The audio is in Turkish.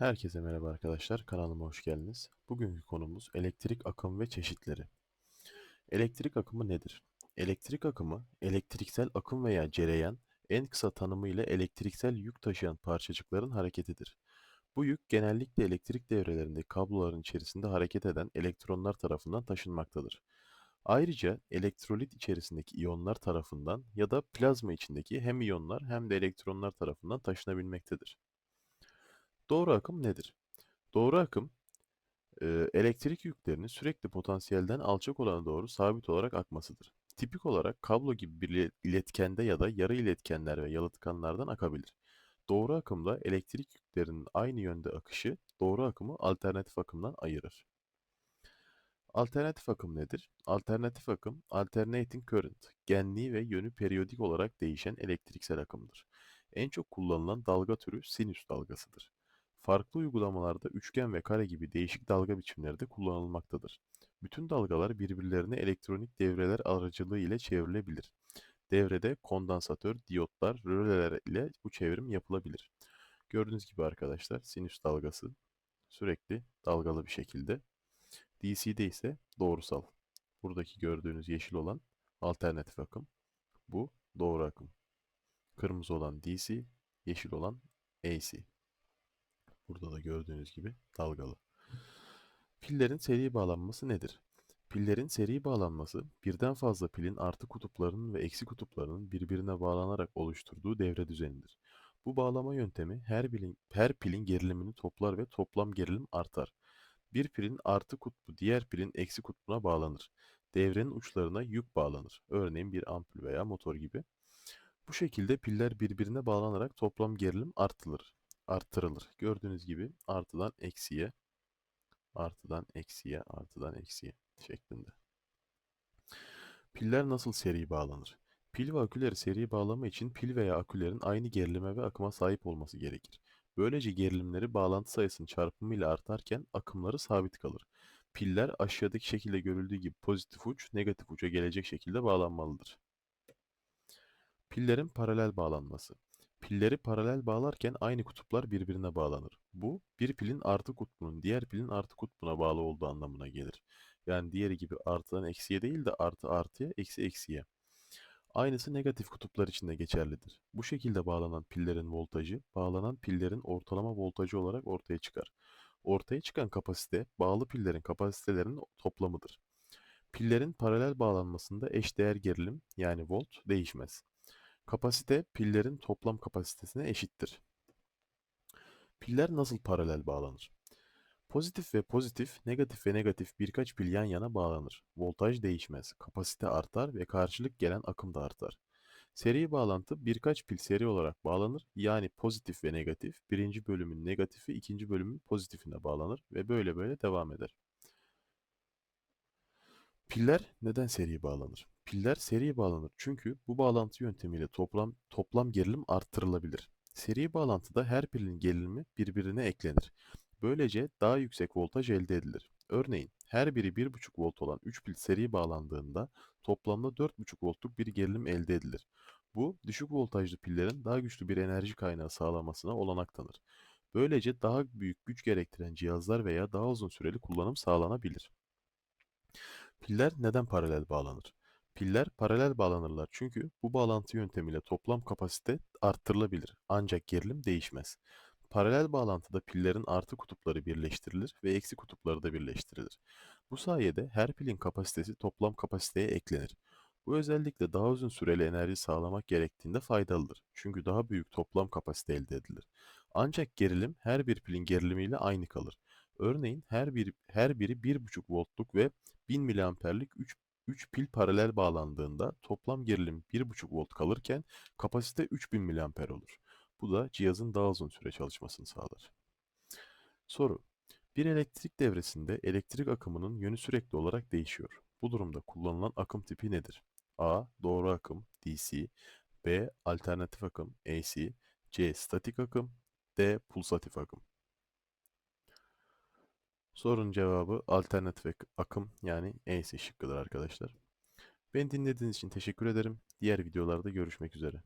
Herkese merhaba arkadaşlar, kanalıma hoş geldiniz. Bugünkü konumuz elektrik akım ve çeşitleri. Elektrik akımı nedir? Elektrik akımı, elektriksel akım veya cereyan, en kısa tanımıyla elektriksel yük taşıyan parçacıkların hareketidir. Bu yük genellikle elektrik devrelerinde kabloların içerisinde hareket eden elektronlar tarafından taşınmaktadır. Ayrıca elektrolit içerisindeki iyonlar tarafından ya da plazma içindeki hem iyonlar hem de elektronlar tarafından taşınabilmektedir. Doğru akım nedir? Doğru akım, elektrik yüklerinin sürekli potansiyelden alçak olana doğru sabit olarak akmasıdır. Tipik olarak kablo gibi bir ile- iletkende ya da yarı iletkenler ve yalıtkanlardan akabilir. Doğru akımda elektrik yüklerinin aynı yönde akışı doğru akımı alternatif akımdan ayırır. Alternatif akım nedir? Alternatif akım, alternating current, genliği ve yönü periyodik olarak değişen elektriksel akımdır. En çok kullanılan dalga türü sinüs dalgasıdır. Farklı uygulamalarda üçgen ve kare gibi değişik dalga biçimleri de kullanılmaktadır. Bütün dalgalar birbirlerine elektronik devreler aracılığı ile çevrilebilir. Devrede kondansatör, diyotlar, röleler ile bu çevrim yapılabilir. Gördüğünüz gibi arkadaşlar sinüs dalgası sürekli dalgalı bir şekilde DC'de ise doğrusal. Buradaki gördüğünüz yeşil olan alternatif akım. Bu doğru akım. Kırmızı olan DC, yeşil olan AC. Burada da gördüğünüz gibi dalgalı. Pillerin seri bağlanması nedir? Pillerin seri bağlanması birden fazla pilin artı kutuplarının ve eksi kutuplarının birbirine bağlanarak oluşturduğu devre düzenidir. Bu bağlama yöntemi her pilin, her pilin gerilimini toplar ve toplam gerilim artar. Bir pilin artı kutbu diğer pilin eksi kutbuna bağlanır. Devrenin uçlarına yük bağlanır. Örneğin bir ampul veya motor gibi. Bu şekilde piller birbirine bağlanarak toplam gerilim artılır, arttırılır. Gördüğünüz gibi artıdan eksiye, artıdan eksiye, artıdan eksiye şeklinde. Piller nasıl seri bağlanır? Pil ve aküleri seri bağlama için pil veya akülerin aynı gerilime ve akıma sahip olması gerekir. Böylece gerilimleri bağlantı sayısının çarpımıyla artarken akımları sabit kalır. Piller aşağıdaki şekilde görüldüğü gibi pozitif uç negatif uca gelecek şekilde bağlanmalıdır. Pillerin paralel bağlanması. Pilleri paralel bağlarken aynı kutuplar birbirine bağlanır. Bu bir pilin artı kutbunun diğer pilin artı kutbuna bağlı olduğu anlamına gelir. Yani diğeri gibi artıdan eksiye değil de artı artıya, eksi eksiye. Aynısı negatif kutuplar için de geçerlidir. Bu şekilde bağlanan pillerin voltajı, bağlanan pillerin ortalama voltajı olarak ortaya çıkar. Ortaya çıkan kapasite, bağlı pillerin kapasitelerinin toplamıdır. Pillerin paralel bağlanmasında eşdeğer gerilim yani volt değişmez. Kapasite pillerin toplam kapasitesine eşittir. Piller nasıl paralel bağlanır? Pozitif ve pozitif, negatif ve negatif birkaç pil yan yana bağlanır. Voltaj değişmez, kapasite artar ve karşılık gelen akım da artar. Seri bağlantı birkaç pil seri olarak bağlanır. Yani pozitif ve negatif, birinci bölümün negatifi ikinci bölümün pozitifine bağlanır ve böyle böyle devam eder. Piller neden seri bağlanır? Piller seri bağlanır çünkü bu bağlantı yöntemiyle toplam toplam gerilim arttırılabilir. Seri bağlantıda her pilin gerilimi birbirine eklenir. Böylece daha yüksek voltaj elde edilir. Örneğin her biri 1,5 volt olan 3 pil seri bağlandığında toplamda 4,5 voltluk bir gerilim elde edilir. Bu düşük voltajlı pillerin daha güçlü bir enerji kaynağı sağlamasına olanak tanır. Böylece daha büyük güç gerektiren cihazlar veya daha uzun süreli kullanım sağlanabilir. Piller neden paralel bağlanır? Piller paralel bağlanırlar çünkü bu bağlantı yöntemiyle toplam kapasite arttırılabilir ancak gerilim değişmez. Paralel bağlantıda pillerin artı kutupları birleştirilir ve eksi kutupları da birleştirilir. Bu sayede her pilin kapasitesi toplam kapasiteye eklenir. Bu özellikle daha uzun süreli enerji sağlamak gerektiğinde faydalıdır. Çünkü daha büyük toplam kapasite elde edilir. Ancak gerilim her bir pilin gerilimiyle aynı kalır. Örneğin her bir her biri 1,5 voltluk ve 1000 miliamperlik 3 3 pil paralel bağlandığında toplam gerilim 1,5 volt kalırken kapasite 3000 miliamper olur. Bu da cihazın daha uzun süre çalışmasını sağlar. Soru. Bir elektrik devresinde elektrik akımının yönü sürekli olarak değişiyor. Bu durumda kullanılan akım tipi nedir? A. Doğru akım DC B. Alternatif akım AC C. Statik akım D. Pulsatif akım Sorunun cevabı alternatif ak- akım yani AC şıkkıdır arkadaşlar. Beni dinlediğiniz için teşekkür ederim. Diğer videolarda görüşmek üzere.